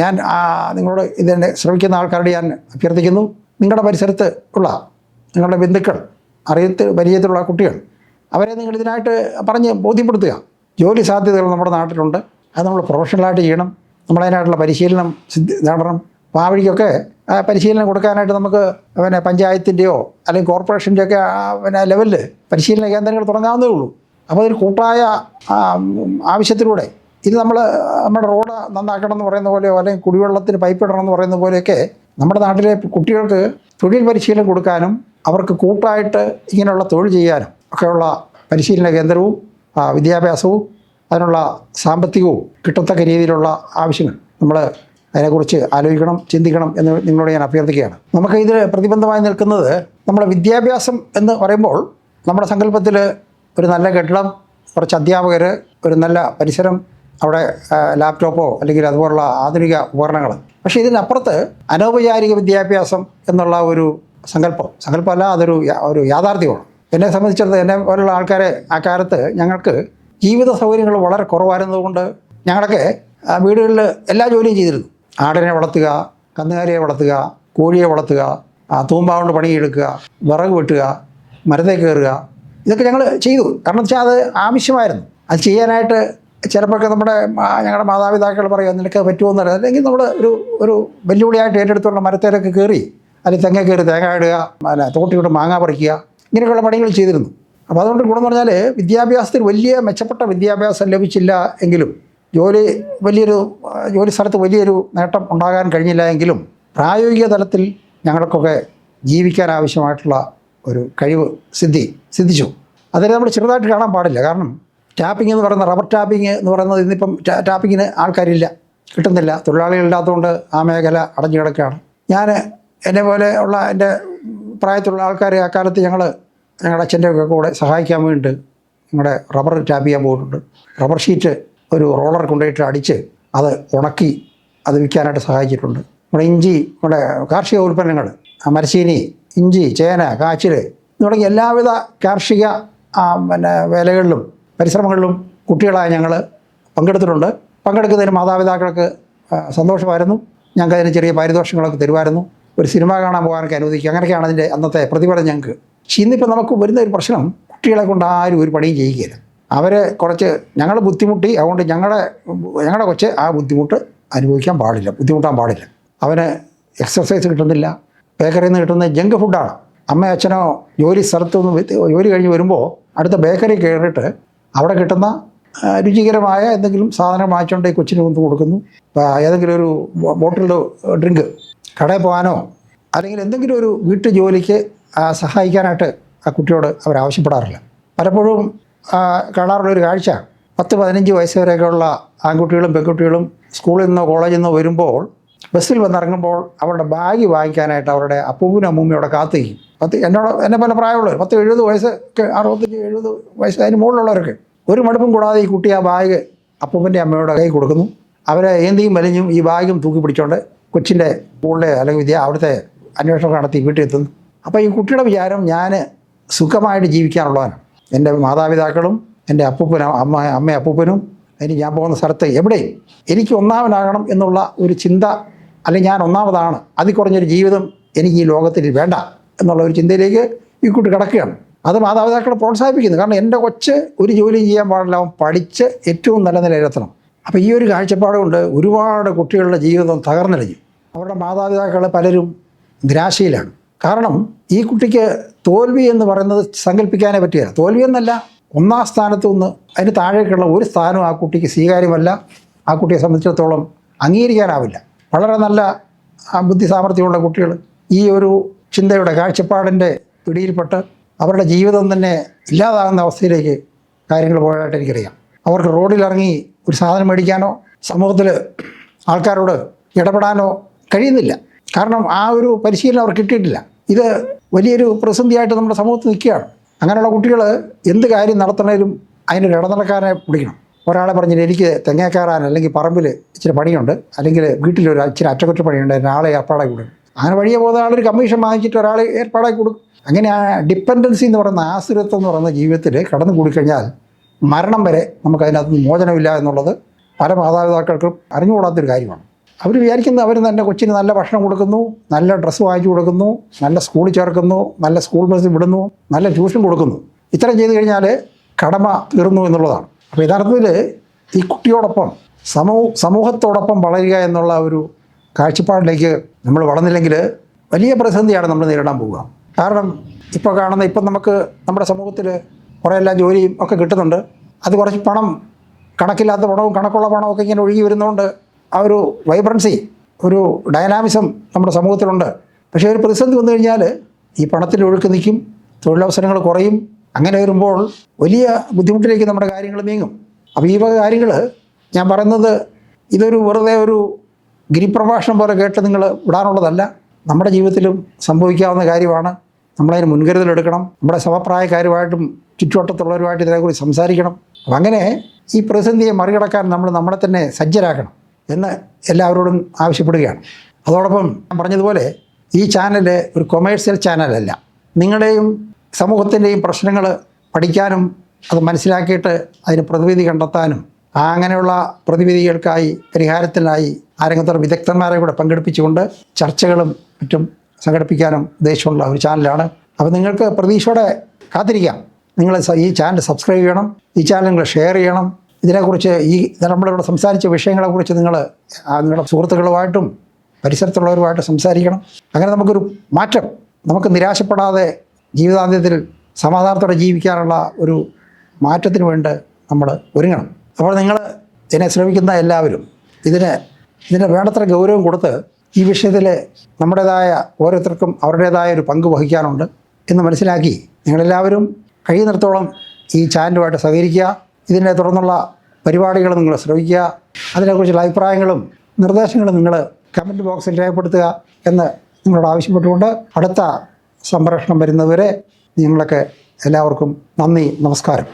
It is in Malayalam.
ഞാൻ നിങ്ങളോട് ഇതിനെ ശ്രമിക്കുന്ന ആൾക്കാരോട് ഞാൻ അഭ്യർത്ഥിക്കുന്നു. നിങ്ങളുടെ പരിസരത്ത് ഉള്ള നിങ്ങളുടെ ബന്ധുക്കൾ അറിയത്ത് പരിചയത്തിലുള്ള കുട്ടികൾ അവരെ നിങ്ങൾ ഇതിനായിട്ട് പറഞ്ഞ് ബോധ്യപ്പെടുത്തുക. ജോലി സാധ്യതകൾ നമ്മുടെ നാട്ടിലുണ്ട്. അത് നമ്മൾ പ്രൊഫഷണലായിട്ട് ചെയ്യണം. നമ്മളതിനായിട്ടുള്ള പരിശീലനം സിദ്ധി നേടണം. അപ്പോൾ പരിശീലനം കൊടുക്കാനായിട്ട് നമുക്ക് പിന്നെ പഞ്ചായത്തിന്റെയോ അല്ലെങ്കിൽ കോർപ്പറേഷന്റെയൊക്കെ പിന്നെ ലെവലിൽ പരിശീലന കേന്ദ്രങ്ങൾ തുടങ്ങാവുന്നതേ ഉള്ളൂ. അപ്പോൾ ഒരു കൂട്ടായ ആവശ്യത്തിലൂടെ ഇത് നമ്മൾ നമ്മുടെ റോഡ് നന്നാക്കണം എന്ന് പറയുന്ന പോലെയോ അല്ലെങ്കിൽ കുടിവെള്ളത്തിന് പൈപ്പ് ഇടണം എന്ന് പറയുന്ന പോലെയൊക്കെ നമ്മുടെ നാട്ടിലെ കുട്ടികൾക്ക് തൊഴിൽ പരിശീലനം കൊടുക്കാനും അവർക്ക് കൂട്ടായിട്ട് ഇങ്ങനെയുള്ള തൊഴിൽ ചെയ്യാനും ഒക്കെയുള്ള പരിശീലന കേന്ദ്രവും വിദ്യാഭ്യാസവും അതിനുള്ള സാമ്പത്തികവും കിട്ടത്തക്ക രീതിയിലുള്ള ആവശ്യങ്ങൾ നമ്മൾ അതിനെക്കുറിച്ച് ആലോചിക്കണം ചിന്തിക്കണം എന്ന് നിങ്ങളോട് ഞാൻ അഭ്യർത്ഥിക്കുകയാണ്. നമുക്ക് ഇതിൽ പ്രതിബന്ധമായി നിൽക്കുന്നത് നമ്മുടെ വിദ്യാഭ്യാസം എന്ന് പറയുമ്പോൾ നമ്മുടെ സങ്കല്പത്തിൽ ഒരു നല്ല കെട്ടിടം കുറച്ച് അധ്യാപകർ ഒരു നല്ല പരിസരം അവിടെ ലാപ്ടോപ്പോ അല്ലെങ്കിൽ അതുപോലുള്ള ആധുനിക ഉപകരണങ്ങൾ പക്ഷേ ഇതിനപ്പുറത്ത് അനൗപചാരിക വിദ്യാഭ്യാസം എന്നുള്ള ഒരു സങ്കല്പം സങ്കല്പമല്ല അതൊരു ഒരു യാഥാർത്ഥ്യമാണ്. എന്നെ സംബന്ധിച്ചിടത്തോളം എന്നെ പോലുള്ള ആൾക്കാരെ ആ കാലത്ത് ഞങ്ങൾക്ക് ജീവിത സൗകര്യങ്ങൾ വളരെ കുറവായിരുന്നതുകൊണ്ട് ഞങ്ങളൊക്കെ വീടുകളിൽ എല്ലാ ജോലിയും ചെയ്തിരുന്നു. ആടിനെ വളർത്തുക കന്നുകാലിയെ വളർത്തുക കോഴിയെ വളർത്തുക തൂമ്പ കൊണ്ട് പണിയെടുക്കുക വിറക് വെട്ടുക മരത്തെ കയറുക ഇതൊക്കെ ഞങ്ങൾ ചെയ്തു. കാരണം വെച്ചാൽ അത് ആവശ്യമായിരുന്നു. അത് ചെയ്യാനായിട്ട് ചിലപ്പോഴൊക്കെ നമ്മുടെ ഞങ്ങളുടെ മാതാപിതാക്കൾ പറയും നിനക്ക് പറ്റുമോ? അല്ലെങ്കിൽ നമ്മൾ ഒരു ഒരു വെല്ലുവിളിയായിട്ട് ഏറ്റെടുത്തുള്ള മരത്തേലൊക്കെ കയറി അല്ലെങ്കിൽ തെങ്ങ കയറി തേങ്ങ ഇടുക അല്ല തോട്ടിയോട്ട് മാങ്ങ പറിക്കുക ഇങ്ങനെയൊക്കെയുള്ള പണികൾ ചെയ്തിരുന്നു. അപ്പോൾ അതുകൊണ്ട് ഗുണം പറഞ്ഞാൽ വിദ്യാഭ്യാസത്തിൽ വലിയ മെച്ചപ്പെട്ട വിദ്യാഭ്യാസം ലഭിച്ചില്ല എങ്കിലും ജോലി വലിയൊരു ജോലി സ്ഥലത്ത് വലിയൊരു നേട്ടം ഉണ്ടാകാൻ കഴിഞ്ഞില്ല എങ്കിലും പ്രായോഗിക തലത്തിൽ ഞങ്ങൾക്കൊക്കെ ജീവിക്കാൻ ആവശ്യമായിട്ടുള്ള ഒരു കഴിവ് സിദ്ധി സിദ്ധിച്ചു. അതിനെ നമ്മൾ ചെറുതായിട്ട് കാണാൻ പാടില്ല. കാരണം ടാപ്പിംഗ് എന്ന് പറയുന്ന റബ്ബർ ടാപ്പിംഗ് എന്ന് പറയുന്നത് ഇന്നിപ്പം ടാപ്പിങ്ങിന് ആൾക്കാരില്ല കിട്ടുന്നില്ല. തൊഴിലാളികളില്ലാത്തതുകൊണ്ട് ആ മേഖല അടഞ്ഞു കിടക്കുകയാണ്. ഞാൻ എന്നെ പോലെ ഉള്ള എന്റെ പ്രായത്തിലുള്ള ആൾക്കാരെ അക്കാലത്ത് ഞങ്ങൾ ഞങ്ങളുടെ അച്ഛന്റെ ഒക്കെ കൂടെ സഹായിക്കാൻ വേണ്ടിയിട്ട് ഞങ്ങളുടെ റബ്ബർ ടാപ്പ് ചെയ്യാൻ പോയിട്ടുണ്ട്. റബ്ബർ ഷീറ്റ് ഒരു റോളർ കൊണ്ടുപോയിട്ട് അടിച്ച് അത് ഉണക്കി അത് വിൽക്കാനായിട്ട് സഹായിച്ചിട്ടുണ്ട്. നമ്മുടെ ഇഞ്ചി നമ്മുടെ കാർഷിക ഉൽപ്പന്നങ്ങൾ മരച്ചീനി ഇഞ്ചി ചേന കാച്ചിൽ തുടങ്ങിയ എല്ലാവിധ കാർഷിക പിന്നെ വേലകളിലും പരിശ്രമങ്ങളിലും കുട്ടികളായ ഞങ്ങൾ പങ്കെടുത്തിട്ടുണ്ട്. പങ്കെടുക്കുന്നതിന് മാതാപിതാക്കൾക്ക് സന്തോഷമായിരുന്നു. ഞങ്ങൾക്ക് അതിന് ചെറിയ പാരിതോഷങ്ങളൊക്കെ തരുമായിരുന്നു. ഒരു സിനിമ കാണാൻ പോകാനൊക്കെ അനുവദിക്കുക. അങ്ങനെയൊക്കെയാണ് അതിന്റെ അന്നത്തെ പ്രതിഫലം ഞങ്ങൾക്ക്. പക്ഷേ ഇന്നിപ്പോൾ നമുക്ക് വരുന്ന ഒരു പ്രശ്നം കുട്ടികളെ കൊണ്ട് ആരും ഒരു പണിയും ചെയ്യിക്കില്ല അവരെ കുറച്ച് ഞങ്ങൾ ബുദ്ധിമുട്ടി അതുകൊണ്ട് ഞങ്ങളെ ഞങ്ങളുടെ കൊച്ച് ആ ബുദ്ധിമുട്ട് അനുഭവിക്കാൻ പാടില്ല ബുദ്ധിമുട്ടാൻ പാടില്ല. അവന് എക്സസൈസ് കിട്ടുന്നില്ല ബേക്കറിയിൽ നിന്ന് കിട്ടുന്ന ജങ്ക് ഫുഡാണ്. അമ്മ അച്ഛനോ ജോലി സ്ഥലത്തു നിന്ന് ജോലി കഴിഞ്ഞ് വരുമ്പോൾ അടുത്ത ബേക്കറി കയറിയിട്ട് അവിടെ കിട്ടുന്ന രുചികരമായ എന്തെങ്കിലും സാധനം വാങ്ങിച്ചുകൊണ്ട് ഈ കൊച്ചിന് കൊണ്ട് കൊടുക്കുന്നു. ഏതെങ്കിലും ഒരു ബോട്ടിൽ ഡ്രിങ്ക് കടയിൽ പോകാനോ അല്ലെങ്കിൽ എന്തെങ്കിലും ഒരു വീട്ടു ജോലിക്ക് സഹായിക്കാനായിട്ട് ആ കുട്ടിയോട് അവർ ആവശ്യപ്പെടാറില്ല. പലപ്പോഴും കാണാറുള്ള ഒരു കാഴ്ച പത്ത് പതിനഞ്ച് വയസ്സ് വരെയൊക്കെയുള്ള ആൺകുട്ടികളും പെൺകുട്ടികളും സ്കൂളിൽ നിന്നോ കോളേജിൽ നിന്നോ വരുമ്പോൾ ബസ്സിൽ വന്നിറങ്ങുമ്പോൾ അവരുടെ ബാഗ് വാങ്ങിക്കാനായിട്ട് അവരുടെ അപ്പൂവിനും അമ്മൂമ്മയും അവിടെ കാത്തിരിക്കും. പത്ത് എന്നോട് എന്നെ പല പ്രായമുള്ളവർ പത്ത് എഴുപത് വയസ്സ് അറുപത്തഞ്ച് എഴുപത് വയസ്സ് അതിന് മുകളിലുള്ളവരൊക്കെ. ഒരു മടുപ്പും കൂടാതെ ഈ കുട്ടി ആ ബാഗ് അപ്പൂപ്പന്റെ അമ്മയുടെ കൈ കൊടുക്കുന്നു. അവരെ ഏന്തിയും വലിഞ്ഞും ഈ ബാഗും തൂക്കി പിടിച്ചോണ്ട് കൊച്ചിന്റെ സ്കൂളിലെ അല്ലെങ്കിൽ വിദ്യ അവിടുത്തെ അന്വേഷണം നടത്തി വീട്ടിൽ എത്തുന്നു. അപ്പോൾ ഈ കുട്ടിയുടെ വിചാരം ഞാൻ സുഖമായിട്ട് ജീവിക്കാനുള്ളവനാണ് എന്റെ മാതാപിതാക്കളും എന്റെ അപ്പൂപ്പനും അമ്മ അമ്മ അപ്പൂപ്പനും ഇനി ഞാൻ പോകുന്ന സ്ഥലത്ത് എവിടെയും എനിക്ക് ഒന്നാമനാകണം എന്നുള്ള ഒരു ചിന്ത അല്ലെങ്കിൽ ഞാൻ ഒന്നാമതാണ് അതിൽ കുറഞ്ഞൊരു ജീവിതം എനിക്ക് ഈ ലോകത്തിൽ വേണ്ട എന്നുള്ള ഒരു ചിന്തയിലേക്ക് ഈ കുട്ടി കിടക്കുകയാണ്. അത് മാതാപിതാക്കളെ പ്രോത്സാഹിപ്പിക്കുന്നു. കാരണം എന്റെ കൊച്ച് ഒരു ജോലിയും ചെയ്യാൻ പാടില്ല. അവൻ പഠിച്ച് ഏറ്റവും നല്ല നിലയിലെത്തണം അപ്പോൾ ഈ ഒരു കാഴ്ചപ്പാട് കൊണ്ട് ഒരുപാട് കുട്ടികളുടെ ജീവിതം തകർന്നടിഞ്ഞു അവരുടെ മാതാപിതാക്കൾ പലരും നിരാശയിലാണ്. കാരണം ഈ കുട്ടിക്ക് തോൽവി എന്ന് പറയുന്നത് സങ്കല്പിക്കാനേ പറ്റുകയില്ല. തോൽവി എന്നല്ല ഒന്നാം സ്ഥാനത്ത് നിന്ന് അതിന് താഴേക്കുള്ള ഒരു സ്ഥാനവും ആ കുട്ടിക്ക് സ്വീകാര്യമല്ല. ആ കുട്ടിയെ സംബന്ധിച്ചിടത്തോളം അംഗീകരിക്കാനാവില്ല. വളരെ നല്ല ബുദ്ധി സാമർഥ്യമുള്ള കുട്ടികൾ ഈ ഒരു ചിന്തയുടെ കാഴ്ചപ്പാടിന്റെ പിടിയിൽപ്പെട്ട് അവരുടെ ജീവിതം തന്നെ ഇല്ലാതാകുന്ന അവസ്ഥയിലേക്ക് കാര്യങ്ങൾ പോയതായിട്ട് എനിക്കറിയാം. അവർക്ക് റോഡിലിറങ്ങി ഒരു സാധനം മേടിക്കാനോ സമൂഹത്തിൽ ആൾക്കാരോട് ഇടപെടാനോ കഴിയുന്നില്ല. കാരണം ആ ഒരു പരിശീലനം അവർക്ക് കിട്ടിയിട്ടില്ല. ഇത് വലിയൊരു പ്രതിസന്ധിയായിട്ട് നമ്മുടെ സമൂഹത്തിൽ നിൽക്കുകയാണ്. അങ്ങനെയുള്ള കുട്ടികൾ എന്ത് കാര്യം നടത്തണേലും അതിനൊരു ഇടനിലക്കാരനെ പിടിക്കണം. ഒരാളെ പറഞ്ഞിട്ട് എനിക്ക് തെങ്ങേക്കാറാൻ അല്ലെങ്കിൽ പറമ്പിൽ ഇച്ചിരി പണിയുണ്ട്. അല്ലെങ്കിൽ വീട്ടിലൊരു ഇച്ചിരി അറ്റകുറ്റപ്പണിയുണ്ട് ഒരാളെ ഏർപ്പാടായി കൊടുക്കും അങ്ങനെ വഴിയെ പോകുന്ന ആളൊരു കമ്മീഷൻ വാങ്ങിച്ചിട്ട് ഒരാളെ ഏർപ്പാടായി കൊടുക്കും അങ്ങനെ ആ ഡിപ്പെൻഡൻസി എന്ന് പറയുന്ന ആശ്രിതത്വം എന്ന് പറയുന്ന ജീവിതത്തിൽ കടന്നു കൂടിക്കഴിഞ്ഞാൽ മരണം വരെ നമുക്ക് അതിനകത്ത് മോചനമില്ല എന്നുള്ളത് പല മാതാപിതാക്കൾക്കും അറിഞ്ഞുകൂടാത്തൊരു കാര്യമാണ്. അവർ വിചാരിക്കുന്നത് അവർ തന്നെ കൊച്ചിന് നല്ല ഭക്ഷണം കൊടുക്കുന്നു നല്ല ഡ്രസ്സ് വാങ്ങിച്ചു കൊടുക്കുന്നു നല്ല സ്കൂളിൽ ചേർക്കുന്നു നല്ല സ്കൂൾ ബസ് വിടുന്നു നല്ല ട്യൂഷൻ കൊടുക്കുന്നു. ഇത്തരം ചെയ്തു കഴിഞ്ഞാൽ കടമ തീർന്നു എന്നുള്ളതാണ്. അപ്പോൾ യഥാർത്ഥത്തിൽ ഈ കുട്ടിയോടൊപ്പം സമൂഹ സമൂഹത്തോടൊപ്പം വളരുക എന്നുള്ള ഒരു കാഴ്ചപ്പാടിലേക്ക് നമ്മൾ വളർന്നില്ലെങ്കിൽ വലിയ പ്രതിസന്ധിയാണ് നമ്മൾ നേരിടാൻ പോവുക. കാരണം ഇപ്പോൾ കാണുന്ന ഇപ്പം നമുക്ക് നമ്മുടെ സമൂഹത്തിൽ കുറേ എല്ലാം ജോലിയും ഒക്കെ കിട്ടുന്നുണ്ട്. അത് കുറച്ച് പണം കണക്കില്ലാത്ത പണവും കണക്കുള്ള പണവും ഒക്കെ ഇങ്ങനെ ഒഴുകി വരുന്നതുകൊണ്ട് ആ ഒരു വൈബ്രൻസി ഒരു ഡൈനാമിസം നമ്മുടെ സമൂഹത്തിലുണ്ട്. പക്ഷേ ഒരു പ്രതിസന്ധി വന്നു കഴിഞ്ഞാൽ ഈ പണത്തിന്റെ ഒഴുക്ക് നിൽക്കും തൊഴിലവസരങ്ങൾ കുറയും അങ്ങനെ വരുമ്പോൾ വലിയ ബുദ്ധിമുട്ടിലേക്ക് നമ്മുടെ കാര്യങ്ങൾ നീങ്ങും. അപ്പോൾ ഈ വക കാര്യങ്ങൾ ഞാൻ പറയുന്നത് ഇതൊരു വെറുതെ ഒരു ഗിരിപ്രഭാഷണം പോലെ കേട്ട് നിങ്ങൾ വിടാനുള്ളതല്ല. നമ്മുടെ ജീവിതത്തിലും സംഭവിക്കാവുന്ന കാര്യമാണ്. നമ്മളതിന് മുൻകരുതലെടുക്കണം നമ്മുടെ സമപ്രായക്കാരുമായിട്ടും ചുറ്റുവട്ടത്തുള്ളവരുമായിട്ട് ഇതിനെക്കുറിച്ച് സംസാരിക്കണം. അപ്പം അങ്ങനെ ഈ പ്രതിസന്ധിയെ മറികടക്കാൻ നമ്മൾ നമ്മളെ തന്നെ സജ്ജരാക്കണം എന്ന് എല്ലാവരോടും ആവശ്യപ്പെടുകയാണ്. അതോടൊപ്പം ഞാൻ പറഞ്ഞതുപോലെ ഈ ചാനൽ ഒരു കൊമേഴ്സ്യൽ ചാനലല്ല. നിങ്ങളുടെയും സമൂഹത്തിന്റെയും പ്രശ്നങ്ങൾ പഠിക്കാനും അത് മനസ്സിലാക്കിയിട്ട് അതിന് പ്രതിവിധി കണ്ടെത്താനും അങ്ങനെയുള്ള പ്രതിവിധികൾക്കായി പരിഹാരത്തിനായി ആ രംഗത്തുള്ള വിദഗ്ധന്മാരെ കൂടെ പങ്കെടുപ്പിച്ചുകൊണ്ട് ചർച്ചകളും മറ്റും സംഘടിപ്പിക്കാനും ഉദ്ദേശമുള്ള ഒരു ചാനലാണ്. അപ്പോൾ നിങ്ങൾക്ക് പ്രതീക്ഷയോടെ കാത്തിരിക്കാം. നിങ്ങൾ ഈ ചാനൽ സബ്സ്ക്രൈബ് ചെയ്യണം ഈ ചാനൽ നിങ്ങൾ ഷെയർ ചെയ്യണം. ഇതിനെക്കുറിച്ച് ഈ നമ്മളിവിടെ സംസാരിച്ച വിഷയങ്ങളെക്കുറിച്ച് നിങ്ങൾ നിങ്ങളുടെ സുഹൃത്തുക്കളുമായിട്ടും പരിസരത്തുള്ളവരുമായിട്ട് സംസാരിക്കണം. അങ്ങനെ നമുക്കൊരു മാറ്റം നമുക്ക് നിരാശപ്പെടാതെ ജീവിതാന്ത്യത്തിൽ സമാധാനത്തോടെ ജീവിക്കാനുള്ള ഒരു മാറ്റത്തിന് വേണ്ടി നമ്മൾ ഒരുങ്ങണം. അപ്പോൾ നിങ്ങൾ ഇതിനെ ശ്രമിക്കുന്ന എല്ലാവരും ഇതിന് ഇതിന് വേണ്ടത്ര ഗൗരവം കൊടുത്ത് ഈ വിഷയത്തിൽ നമ്മുടേതായ ഓരോരുത്തർക്കും അവരുടേതായ ഒരു പങ്ക് വഹിക്കാനുണ്ട് എന്ന് മനസ്സിലാക്കി നിങ്ങളെല്ലാവരും കഴിയുന്നിടത്തോളം ഈ ചാനലുമായിട്ട് സഹകരിക്കുക. ഇതിനെ തുടർന്നുള്ള പരിപാടികൾ നിങ്ങൾ ശ്രമിക്കുക. അതിനെക്കുറിച്ചുള്ള അഭിപ്രായങ്ങളും നിർദ്ദേശങ്ങളും നിങ്ങൾ കമന്റ് ബോക്സിൽ രേഖപ്പെടുത്തുക എന്ന് നിങ്ങളോട് ആവശ്യപ്പെട്ടുകൊണ്ട് അടുത്ത സംപ്രേഷണം വരുന്നതുവരെ നിങ്ങളൊക്കെ എല്ലാവർക്കും നന്ദി നമസ്കാരം.